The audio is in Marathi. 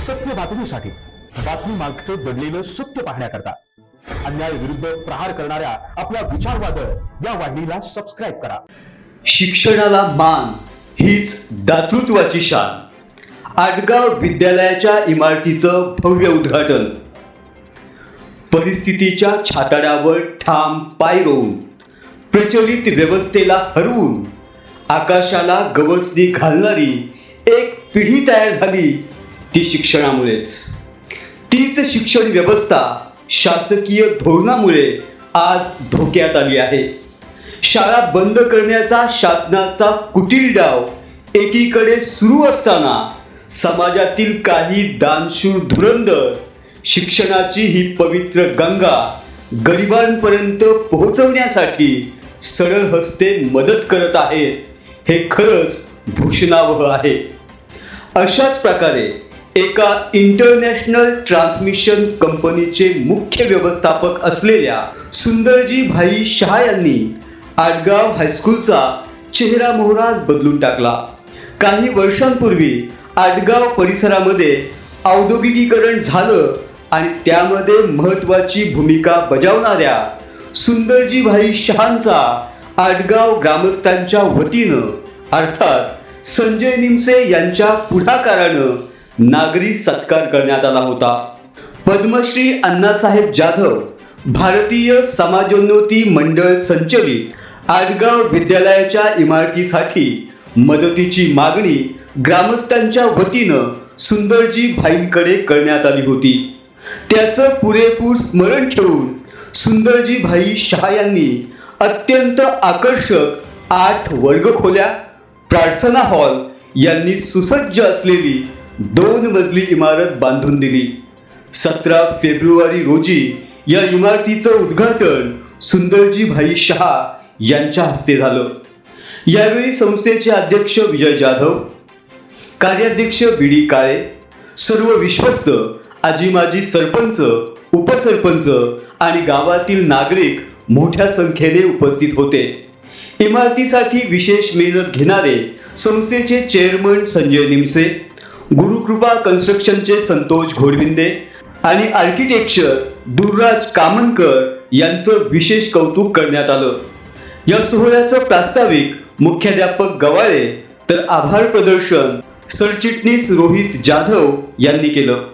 सत्य बातमीसाठी बातमी मागचं दडलेलं सत्य पाहण्याकरता अन्याय विरुद्ध प्रहार करणाऱ्या आपल्या विचारवादळ या वाहिनीला सबस्क्राईब करा. शिक्षणाला मान हीच दातृत्वाची शान. आडगाव विद्यालयाच्या इमारतीचं भव्य उद्घाटन. परिस्थितीच्या छाताडावर ठाम पाय रोवून प्रचलित व्यवस्थेला हरवून आकाशाला गवसणी घालणारी एक पिढी तयार झाली ती शिक्षणामुळेच. तीच शिक्षण व्यवस्था शासकीय धोरणामुळे आज धोक्यात आली आहे. शाळा बंद करण्याचा शासनाचा कुटील डाव एकीकडे सुरू असताना समाजातील काही दानशूर धुरंदर शिक्षणाची ही पवित्र गंगा गरिबांपर्यंत पोहोचवण्यासाठी सरळ हस्ते मदत करत आहेत हे खरंच भूषणावह आहे. अशाच प्रकारे एका इंटरनॅशनल ट्रान्समिशन कंपनीचे मुख्य व्यवस्थापक असलेल्या सुंदरजी भाई शहा यांनी आडगाव हायस्कूलचा चेहरा मोहराज बदलून टाकला. काही वर्षांपूर्वी आडगाव परिसरामध्ये औद्योगिकीकरण झालं आणि त्यामध्ये महत्त्वाची भूमिका बजावणाऱ्या सुंदरजी भाई शहांचा आडगाव ग्रामस्थांच्या वतीनं अर्थात संजय निमसे यांच्या पुढाकारानं नागरी सत्कार करण्यात आला होता. पद्मश्री अण्णासाहेब जाधव भारतीय समाजोन्नती मंडळ संचलित आडगाव विद्यालयाच्या इमारतीसाठी मदतीची मागणी ग्रामस्थांच्या वतीनं सुंदरजी भाईंकडे करण्यात आली होती. त्याचं पुरेपूर स्मरण ठेवून सुंदरजी भाई शहा यांनी अत्यंत आकर्षक आठ वर्गखोल्या प्रार्थना हॉल यांनी सुसज्ज असलेली दोन मजली इमारत बांधून दिली. सतरा फेब्रुवारी रोजी या इमारतीचं उद्घाटन सुंदरजी भाई शहा यांच्या हस्ते झालं. यावेळी संस्थेचे अध्यक्ष विजय जाधव कार्याध्यक्ष बी डी काळे सर्व विश्वस्त आजी माजी सरपंच उपसरपंच आणि गावातील नागरिक मोठ्या संख्येने उपस्थित होते. इमारतीसाठी विशेष मेहनत घेणारे संस्थेचे चेअरमन संजय निमसे गुरुकृपा कन्स्ट्रक्शनचे संतोष घोडविंदे आणि आर्किटेक्चर दुर्राज कामनकर यांचं विशेष कौतुक करण्यात आलं. या सोहळ्याचं प्रास्ताविक मुख्याध्यापक गवाळे तर आभार प्रदर्शन सरचिटणीस रोहित जाधव यांनी केलं.